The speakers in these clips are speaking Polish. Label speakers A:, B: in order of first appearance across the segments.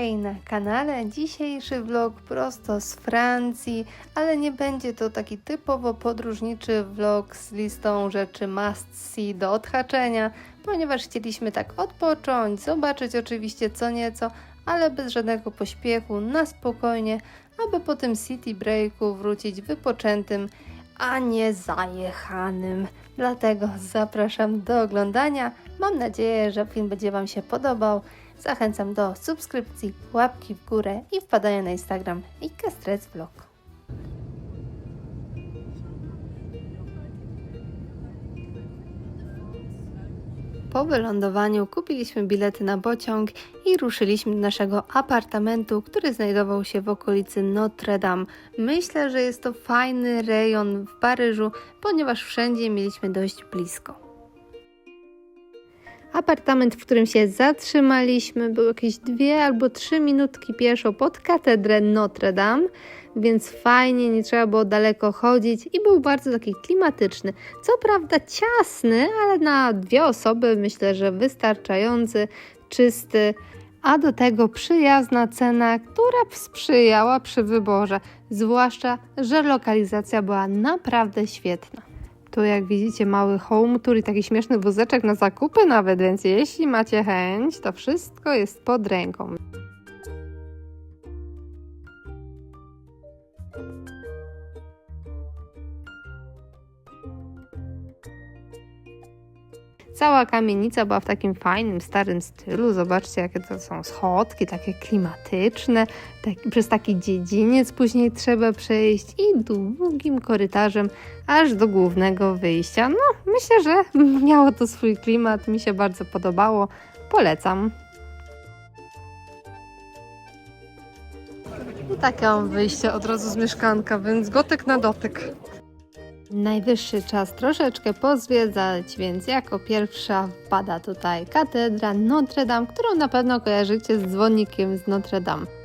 A: Hej na kanale, dzisiejszy vlog prosto z Francji, ale nie będzie to taki typowo podróżniczy vlog z listą rzeczy must see do odhaczenia, ponieważ chcieliśmy tak odpocząć, zobaczyć oczywiście co nieco, ale bez żadnego pośpiechu, na spokojnie, aby po tym city breaku wrócić wypoczętym, a nie zajechanym. Dlatego zapraszam do oglądania. Mam nadzieję, że film będzie Wam się podobał. Zachęcam do subskrypcji, łapki w górę i wpadania na Instagram i Kastrec Vlog. Po wylądowaniu kupiliśmy bilety na pociąg i ruszyliśmy do naszego apartamentu, który znajdował się w okolicy Notre Dame. Myślę, że jest to fajny rejon w Paryżu, ponieważ wszędzie mieliśmy dość blisko. Apartament, w którym się zatrzymaliśmy, był jakieś dwie albo trzy minutki pieszo pod katedrę Notre Dame, więc fajnie, nie trzeba było daleko chodzić i był bardzo taki klimatyczny. Co prawda ciasny, ale na dwie osoby myślę, że wystarczający, czysty, a do tego przyjazna cena, która sprzyjała przy wyborze, zwłaszcza, że lokalizacja była naprawdę świetna. Tu jak widzicie mały home tour i taki śmieszny wózeczek na zakupy nawet, więc jeśli macie chęć, to wszystko jest pod ręką. Cała kamienica była w takim fajnym, starym stylu. Zobaczcie, jakie to są schodki, takie klimatyczne. Tak, przez taki dziedziniec później trzeba przejść i długim korytarzem aż do głównego wyjścia. No, myślę, że miało to swój klimat. Mi się bardzo podobało. Polecam. Takie mam wyjście od razu z mieszkanka, więc gotek na dotyk. Najwyższy czas troszeczkę pozwiedzać, więc jako pierwsza wpada tutaj katedra Notre Dame, którą na pewno kojarzycie z dzwonnikiem z Notre Dame.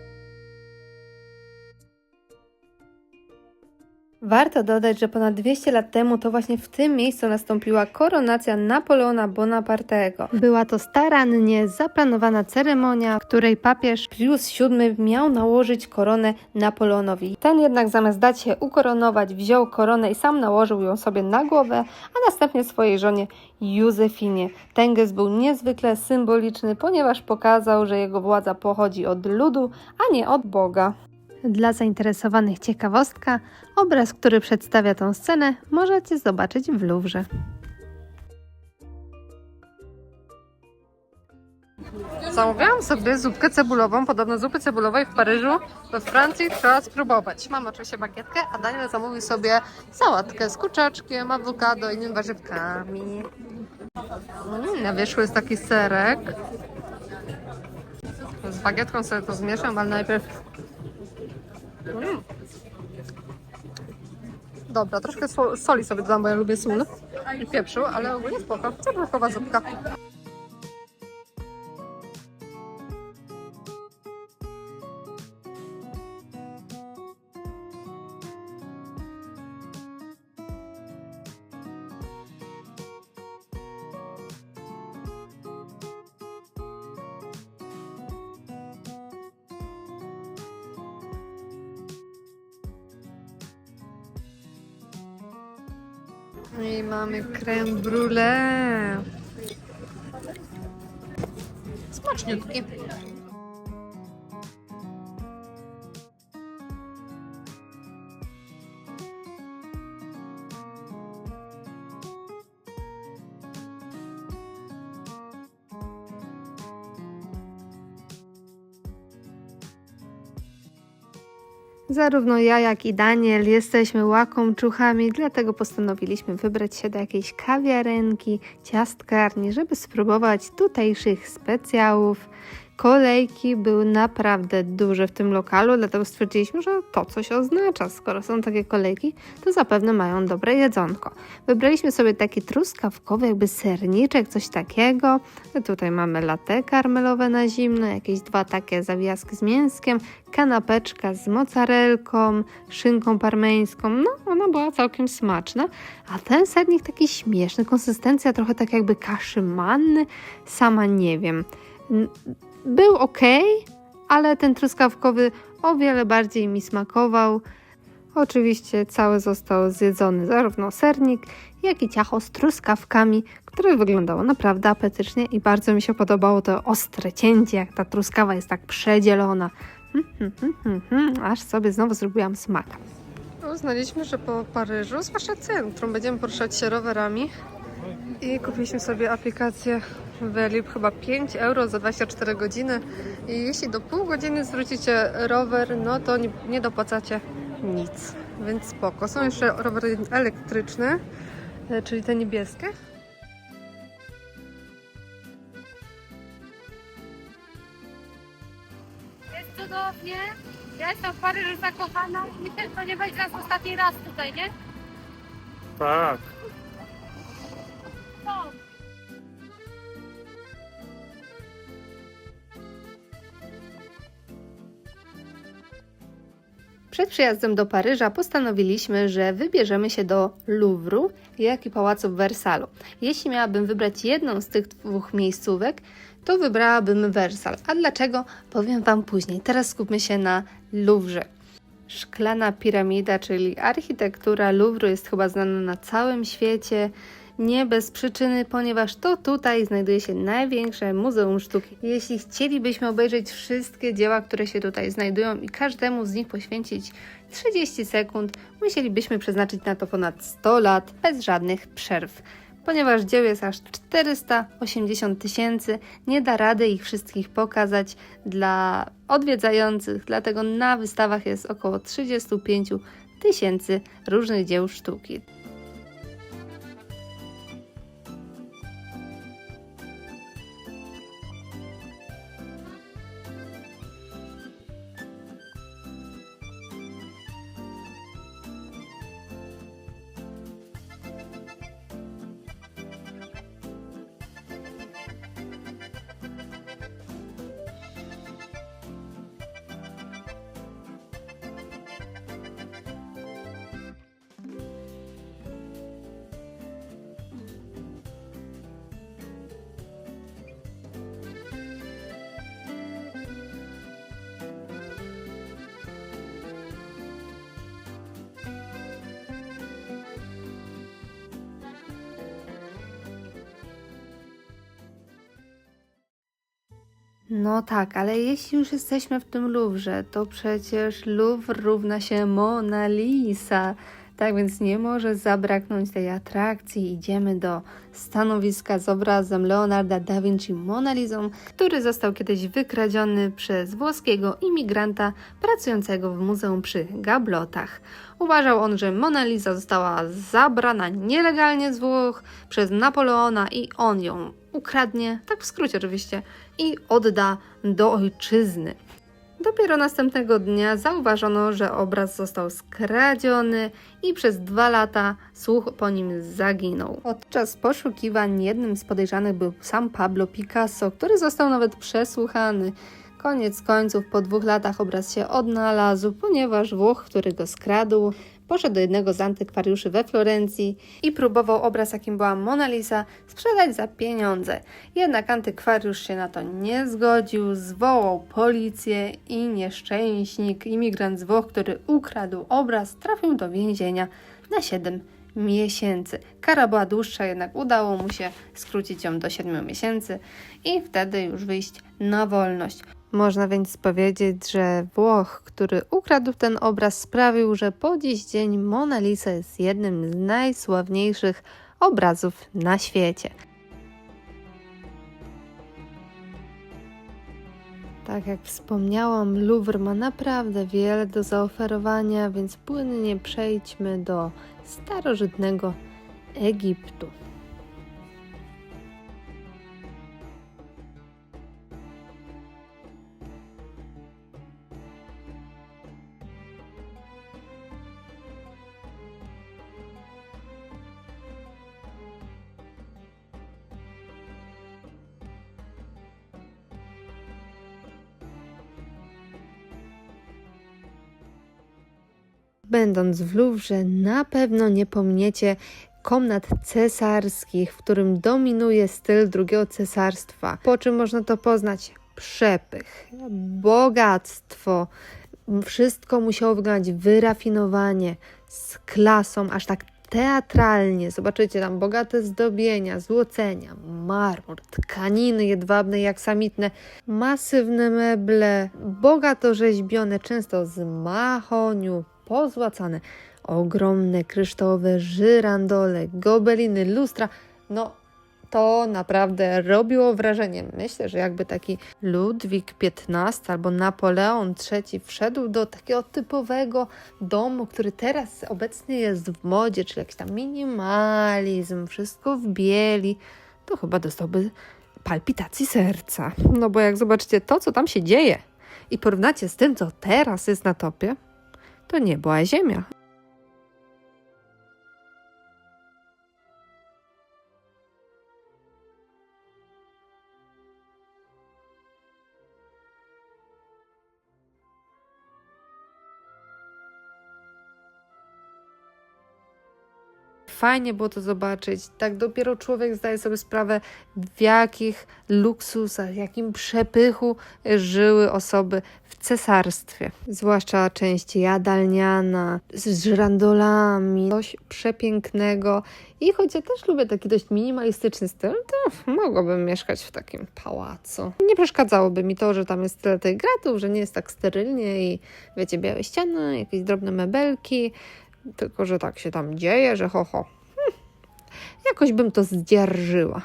A: Warto dodać, że ponad 200 lat temu to właśnie w tym miejscu nastąpiła koronacja Napoleona Bonapartego. Była to starannie zaplanowana ceremonia, w której papież Pius VII miał nałożyć koronę Napoleonowi. Ten jednak zamiast dać się ukoronować, wziął koronę i sam nałożył ją sobie na głowę, a następnie swojej żonie Józefinie. Ten gest był niezwykle symboliczny, ponieważ pokazał, że jego władza pochodzi od ludu, a nie od Boga. Dla zainteresowanych ciekawostka, obraz, który przedstawia tą scenę, możecie zobaczyć w Louvre. Zamówiłam sobie zupkę cebulową. Podobno zupy cebulowej w Paryżu, we Francji trzeba spróbować. Mam oczywiście bagietkę, a Daniel zamówił sobie sałatkę z kurczaczkiem, awokado i innymi warzywkami. Mm, na wierzchu jest taki serek. Z bagietką sobie to zmieszam, ale najpierw Mm. Dobra, troszkę so- soli sobie dodam, bo ja lubię sól i pieprzu, ale ogólnie spoko. Cebulkowa zupka. I mamy creme brulee. Smaczniutki. Zarówno ja, jak i Daniel jesteśmy łakomczuchami, dlatego postanowiliśmy wybrać się do jakiejś kawiarenki, ciastkarni, żeby spróbować tutejszych specjałów. Kolejki były naprawdę duże w tym lokalu, dlatego stwierdziliśmy, że to coś oznacza. Skoro są takie kolejki, to zapewne mają dobre jedzonko. Wybraliśmy sobie taki truskawkowy, jakby serniczek, coś takiego. Tutaj mamy latte karmelowe na zimno, jakieś dwa takie zawijaski z mięskiem, kanapeczka z mozzarelką, szynką parmeńską. No, ona była całkiem smaczna. A ten sernik taki śmieszny, konsystencja trochę tak jakby kaszy manny, sama nie wiem. Był ok, ale ten truskawkowy o wiele bardziej mi smakował. Oczywiście cały został zjedzony zarówno sernik, jak i ciacho z truskawkami, które wyglądało naprawdę apetycznie i bardzo mi się podobało to ostre cięcie, jak ta truskawa jest tak przedzielona. Hmm, hmm, hmm, aż sobie znowu zrobiłam smak. Uznaliśmy, że po Paryżu, zwłaszcza centrum, będziemy poruszać się rowerami i kupiliśmy sobie aplikację Velib chyba 5 euro za 24 godziny i jeśli do pół godziny zwrócicie rower, no to nie, nie dopłacacie nic, więc spoko. Są jeszcze rowery elektryczne, e, czyli te niebieskie.
B: Jest cudownie. Ja jestem w Paryżu zakochana i to nie będzie nas ostatni raz tutaj, nie?
C: Tak.
A: Przed przyjazdem do Paryża postanowiliśmy, że wybierzemy się do Louvru, jak i Pałacu w Wersalu. Jeśli miałabym wybrać jedną z tych dwóch miejscówek, to wybrałabym Wersal. A dlaczego? Powiem Wam później. Teraz skupmy się na Louvre. Szklana piramida, czyli architektura Louvru jest chyba znana na całym świecie. Nie bez przyczyny, ponieważ to tutaj znajduje się największe Muzeum Sztuki. Jeśli chcielibyśmy obejrzeć wszystkie dzieła, które się tutaj znajdują i każdemu z nich poświęcić 30 sekund, musielibyśmy przeznaczyć na to ponad 100 lat bez żadnych przerw. Ponieważ dzieł jest aż 480 tysięcy, nie da rady ich wszystkich pokazać dla odwiedzających, dlatego na wystawach jest około 35 tysięcy różnych dzieł sztuki. No tak, ale jeśli już jesteśmy w tym Louvre, to przecież Louvre równa się Mona Lisa. Tak więc nie może zabraknąć tej atrakcji. Idziemy do stanowiska z obrazem Leonarda da Vinci Mona Lisą, który został kiedyś wykradziony przez włoskiego imigranta pracującego w muzeum przy gablotach. Uważał on, że Mona Lisa została zabrana nielegalnie z Włoch przez Napoleona i on ją ukradnie, tak w skrócie oczywiście, i odda do ojczyzny. Dopiero następnego dnia zauważono, że obraz został skradziony i przez dwa lata słuch po nim zaginął. Podczas poszukiwań jednym z podejrzanych był sam Pablo Picasso, który został nawet przesłuchany. Koniec końców, po dwóch latach obraz się odnalazł, ponieważ Włoch, który go skradł, poszedł do jednego z antykwariuszy we Florencji i próbował obraz, jakim była Mona Lisa, sprzedać za pieniądze. Jednak antykwariusz się na to nie zgodził, zwołał policję i nieszczęśnik, imigrant z Włoch, który ukradł obraz, trafił do więzienia na 7 miesięcy. Kara była dłuższa, jednak udało mu się skrócić ją do 7 miesięcy i wtedy już wyjść na wolność. Można więc powiedzieć, że Włoch, który ukradł ten obraz, sprawił, że po dziś dzień Mona Lisa jest jednym z najsławniejszych obrazów na świecie. Tak jak wspomniałam, Louvre ma naprawdę wiele do zaoferowania, więc płynnie przejdźmy do starożytnego Egiptu. Będąc w Louvre, na pewno nie pominiecie komnat cesarskich, w którym dominuje styl drugiego cesarstwa. Po czym można to poznać? przepych, bogactwo. Wszystko musiało wyglądać wyrafinowanie, z klasą, aż tak teatralnie. Zobaczycie tam bogate zdobienia, złocenia, marmur, tkaniny jedwabne jak samitne, masywne meble, bogato rzeźbione, często z mahoniu, pozłacane, ogromne kryształowe żyrandole, gobeliny, lustra. No, to naprawdę robiło wrażenie. Myślę, że jakby taki Ludwik XV albo Napoleon III wszedł do takiego typowego domu, który teraz obecnie jest w modzie, czyli jakiś tam minimalizm, wszystko w bieli, to chyba dostałby palpitacji serca. No bo jak zobaczycie to, co tam się dzieje i porównacie z tym, co teraz jest na topie, to niebo a ziemia. Fajnie było to zobaczyć. Tak dopiero człowiek zdaje sobie sprawę, w jakich luksusach, jakim przepychu żyły osoby w cesarstwie. Zwłaszcza część jadalniana, z żyrandolami, coś przepięknego. I choć ja też lubię taki dość minimalistyczny styl, to mogłabym mieszkać w takim pałacu. Nie przeszkadzałoby mi to, że tam jest tyle tych gratów, że nie jest tak sterylnie i wiecie, białe ściany, jakieś drobne mebelki, tylko, że tak się tam dzieje, że ho, ho. Jakoś bym to zdzierżyła.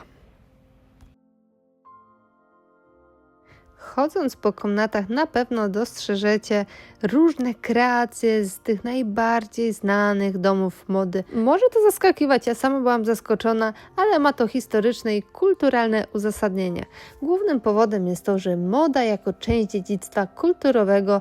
A: Chodząc po komnatach, na pewno dostrzeżecie różne kreacje z tych najbardziej znanych domów mody. Może to zaskakiwać, ja sama byłam zaskoczona, ale ma to historyczne i kulturalne uzasadnienie. Głównym powodem jest to, że moda jako część dziedzictwa kulturowego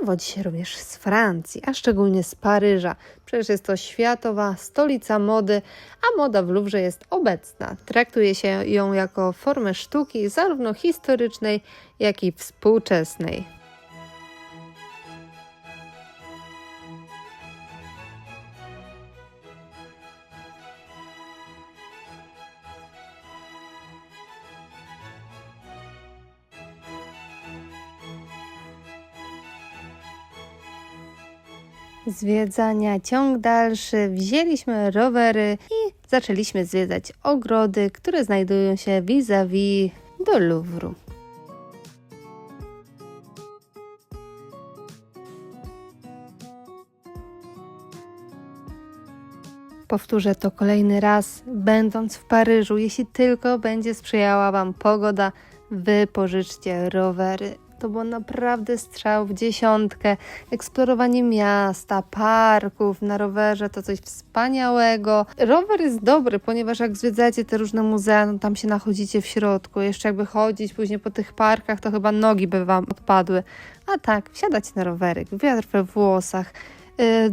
A: wywodzi się również z Francji, a szczególnie z Paryża. Przecież jest to światowa stolica mody, a moda w Louvre jest obecna. Traktuje się ją jako formę sztuki zarówno historycznej, jak i współczesnej. Zwiedzania ciąg dalszy, wzięliśmy rowery i zaczęliśmy zwiedzać ogrody, które znajdują się vis-a-vis do Louvru. Powtórzę to kolejny raz, będąc w Paryżu, jeśli tylko będzie sprzyjała Wam pogoda, wypożyczcie rowery. To było naprawdę strzał w dziesiątkę. Eksplorowanie miasta, parków na rowerze to coś wspaniałego. Rower jest dobry, ponieważ jak zwiedzacie te różne muzea, no tam się nachodzicie w środku. Jeszcze jakby chodzić później po tych parkach, to chyba nogi by Wam odpadły. A tak, wsiadać na rowerek, wiatr we włosach,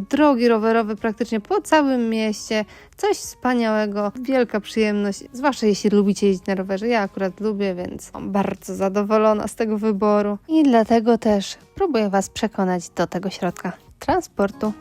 A: drogi rowerowe praktycznie po całym mieście. Coś wspaniałego, wielka przyjemność, zwłaszcza jeśli lubicie jeździć na rowerze. Ja akurat lubię, więc bardzo zadowolona z tego wyboru i dlatego też próbuję Was przekonać do tego środka transportu.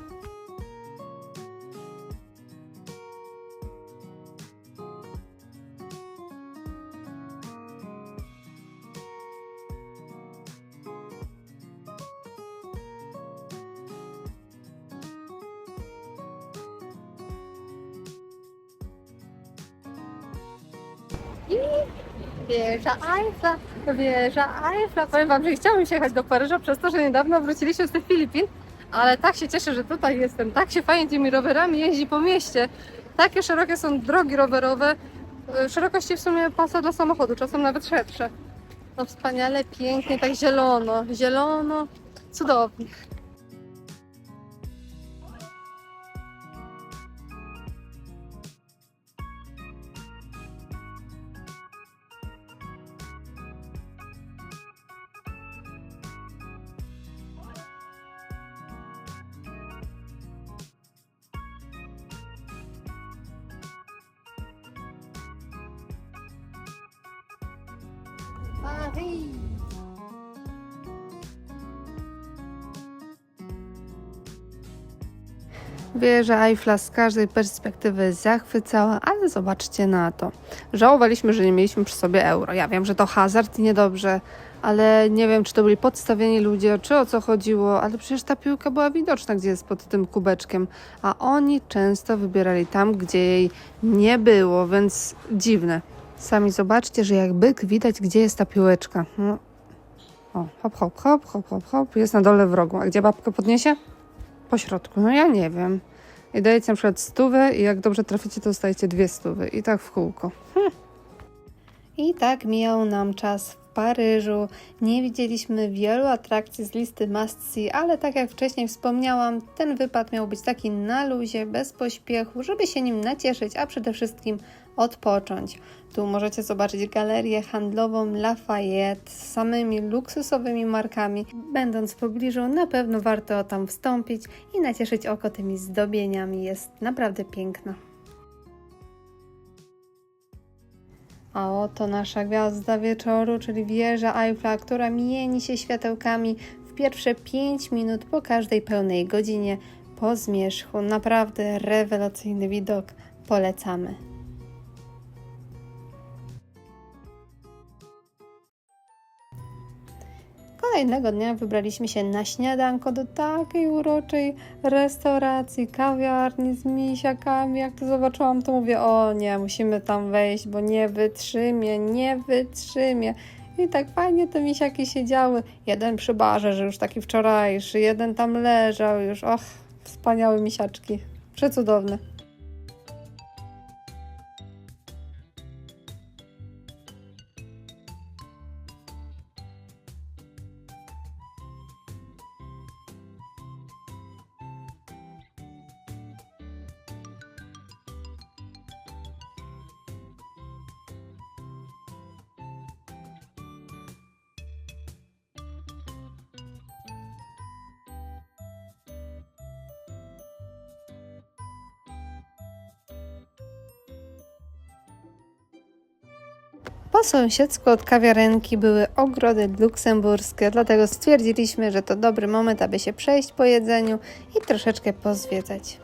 A: Wieża Eiffla, wieża Eiffla. Powiem Wam, że chciałam się jechać do Paryża przez to, że niedawno wróciliśmy z tych Filipin, ale tak się cieszę, że tutaj jestem. Tak się fajnie tymi rowerami jeździ po mieście. Takie szerokie są drogi rowerowe. y, Szerokości w sumie pasa dla samochodu, czasem nawet szersze. No wspaniale, pięknie, tak zielono, zielono, cudownie. Wieża Eiffla z każdej perspektywy zachwycała, ale zobaczcie na to. Żałowaliśmy, że nie mieliśmy przy sobie euro. Ja wiem, że to hazard i niedobrze, ale nie wiem, czy to byli podstawieni ludzie, czy o co chodziło, ale przecież ta piłka była widoczna, gdzie jest pod tym kubeczkiem, a oni często wybierali tam, gdzie jej nie było, więc dziwne. Sami zobaczcie, że jak byk widać, gdzie jest ta piłeczka. No. O, hop, hop, hop, hop, hop, hop, jest na dole w rogu. A gdzie babkę podniesie? Po środku. No ja nie wiem. I dajecie na przykład stówę i jak dobrze traficie, to dostajecie dwie stówy. I tak w kółko. Hm. I tak mijał nam czas w Paryżu. Nie widzieliśmy wielu atrakcji z listy must see, ale tak jak wcześniej wspomniałam, ten wypad miał być taki na luzie, bez pośpiechu, żeby się nim nacieszyć, a przede wszystkim odpocząć. Tu możecie zobaczyć galerię handlową Lafayette z samymi luksusowymi markami. Będąc w pobliżu, na pewno warto tam wstąpić i nacieszyć oko tymi zdobieniami. Jest naprawdę piękna. A oto nasza gwiazda wieczoru, czyli wieża Eiffla, która mieni się światełkami w pierwsze 5 minut po każdej pełnej godzinie po zmierzchu. Naprawdę rewelacyjny widok. Polecamy. Kolejnego dnia wybraliśmy się na śniadanko do takiej uroczej restauracji, kawiarni z misiakami. Jak to zobaczyłam, to mówię, o nie, musimy tam wejść, bo nie wytrzymię, nie wytrzymię. I tak fajnie te misiaki siedziały. Jeden przy barze, że już taki wczorajszy, jeden tam leżał już. Och, wspaniałe misiaczki. Przecudowne. Po sąsiedzku od kawiarenki były ogrody luksemburskie, dlatego stwierdziliśmy, że to dobry moment, aby się przejść po jedzeniu i troszeczkę pozwiedzać.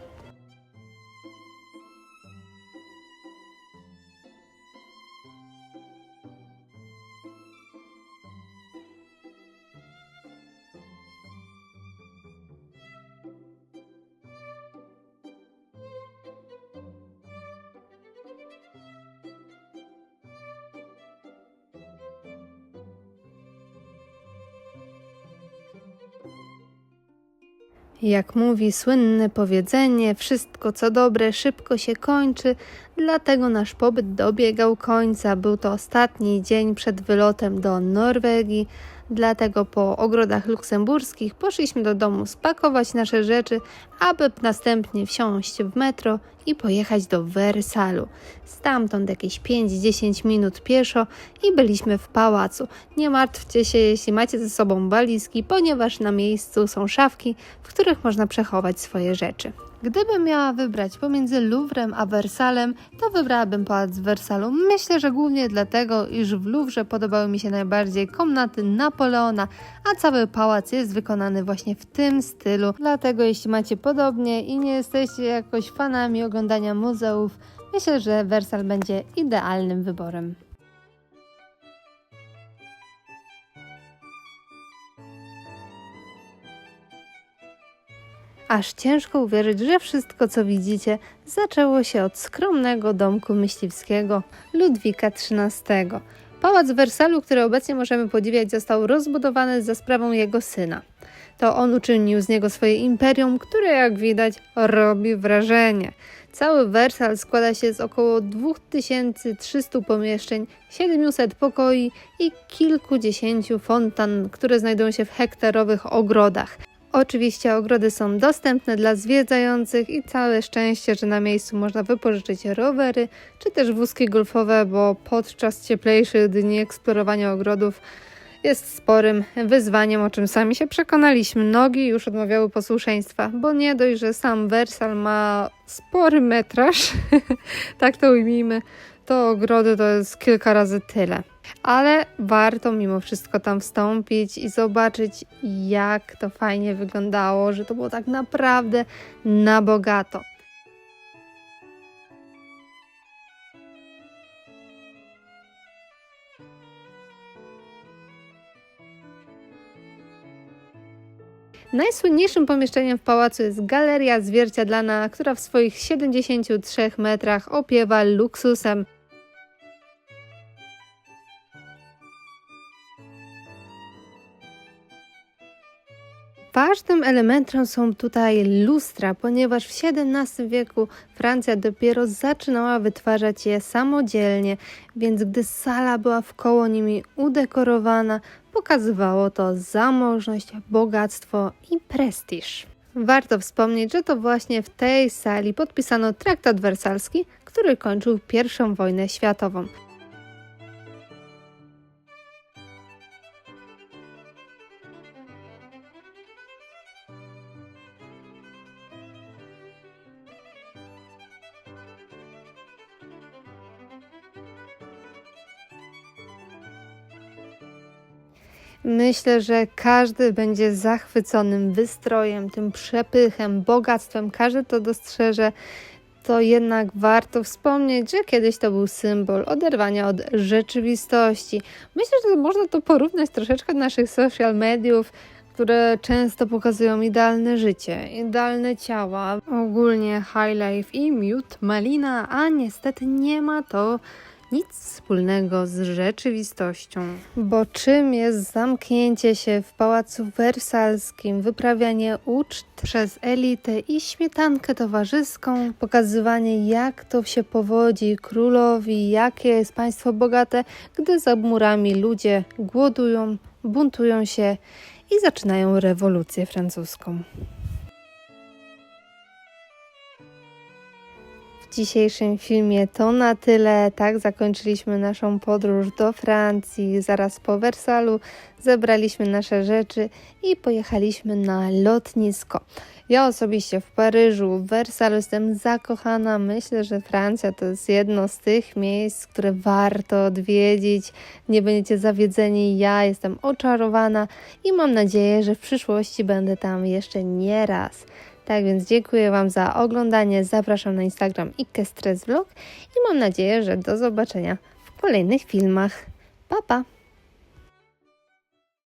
A: Jak mówi słynne powiedzenie, wszystko co dobre szybko się kończy, dlatego nasz pobyt dobiegał końca. Był to ostatni dzień przed wylotem do Norwegii, dlatego po ogrodach luksemburskich poszliśmy do domu spakować nasze rzeczy, aby następnie wsiąść w metro i pojechać do Wersalu. Stamtąd jakieś 5-10 minut pieszo i byliśmy w pałacu. Nie martwcie się, jeśli macie ze sobą walizki, ponieważ na miejscu są szafki, w których można przechować swoje rzeczy. Gdybym miała wybrać pomiędzy Louvrem a Wersalem, to wybrałabym pałac w Wersalu. Myślę, że głównie dlatego, iż w Louvre podobały mi się najbardziej komnaty Napoleona, a cały pałac jest wykonany właśnie w tym stylu. Dlatego jeśli macie podobnie i nie jesteście jakoś fanami oglądania muzeów, myślę, że Wersal będzie idealnym wyborem. Aż ciężko uwierzyć, że wszystko co widzicie zaczęło się od skromnego domku myśliwskiego Ludwika XIII. Pałac w Wersalu, który obecnie możemy podziwiać, został rozbudowany za sprawą jego syna. To on uczynił z niego swoje imperium, które jak widać robi wrażenie. Cały Wersal składa się z około 2300 pomieszczeń, 700 pokoi i kilkudziesięciu fontan, które znajdują się w hektarowych ogrodach. Oczywiście ogrody są dostępne dla zwiedzających i całe szczęście, że na miejscu można wypożyczyć rowery czy też wózki golfowe, bo podczas cieplejszych dni eksplorowania ogrodów jest sporym wyzwaniem, o czym sami się przekonaliśmy. Nogi już odmawiały posłuszeństwa, bo nie dość, że sam Wersal ma spory metraż, tak to ujmijmy, do ogrody to jest kilka razy tyle. Ale warto mimo wszystko tam wstąpić i zobaczyć, jak to fajnie wyglądało, że to było tak naprawdę na bogato. Najsłynniejszym pomieszczeniem w pałacu jest galeria zwierciadlana, która w swoich 73 metrach opiewa luksusem. Ważnym elementem są tutaj lustra, ponieważ w XVII wieku Francja dopiero zaczynała wytwarzać je samodzielnie, więc gdy sala była wkoło nimi udekorowana, pokazywało to zamożność, bogactwo i prestiż. Warto wspomnieć, że to właśnie w tej sali podpisano traktat wersalski, który kończył I wojnę światową. Myślę, że każdy będzie zachwyconym wystrojem, tym przepychem, bogactwem. Każdy to dostrzeże. To jednak warto wspomnieć, że kiedyś to był symbol oderwania od rzeczywistości. Myślę, że można to porównać troszeczkę do naszych social mediów, które często pokazują idealne życie, idealne ciała, ogólnie high life i miód, malina, a niestety nie ma to nic wspólnego z rzeczywistością. Bo czym jest zamknięcie się w pałacu wersalskim, wyprawianie uczt przez elitę i śmietankę towarzyską, pokazywanie jak to się powodzi królowi, jakie jest państwo bogate, gdy za murami ludzie głodują, buntują się i zaczynają rewolucję francuską. W dzisiejszym filmie to na tyle. Tak zakończyliśmy naszą podróż do Francji. Zaraz po Wersalu zebraliśmy nasze rzeczy i pojechaliśmy na lotnisko. Ja osobiście w Paryżu, w Wersalu jestem zakochana. Myślę, że Francja to jest jedno z tych miejsc, które warto odwiedzić. Nie będziecie zawiedzeni. Ja jestem oczarowana i mam nadzieję, że w przyszłości będę tam jeszcze nie raz. Tak więc dziękuję Wam za oglądanie. Zapraszam na Instagram Ikkestres Vlog i mam nadzieję, że do zobaczenia w kolejnych filmach. Pa, pa!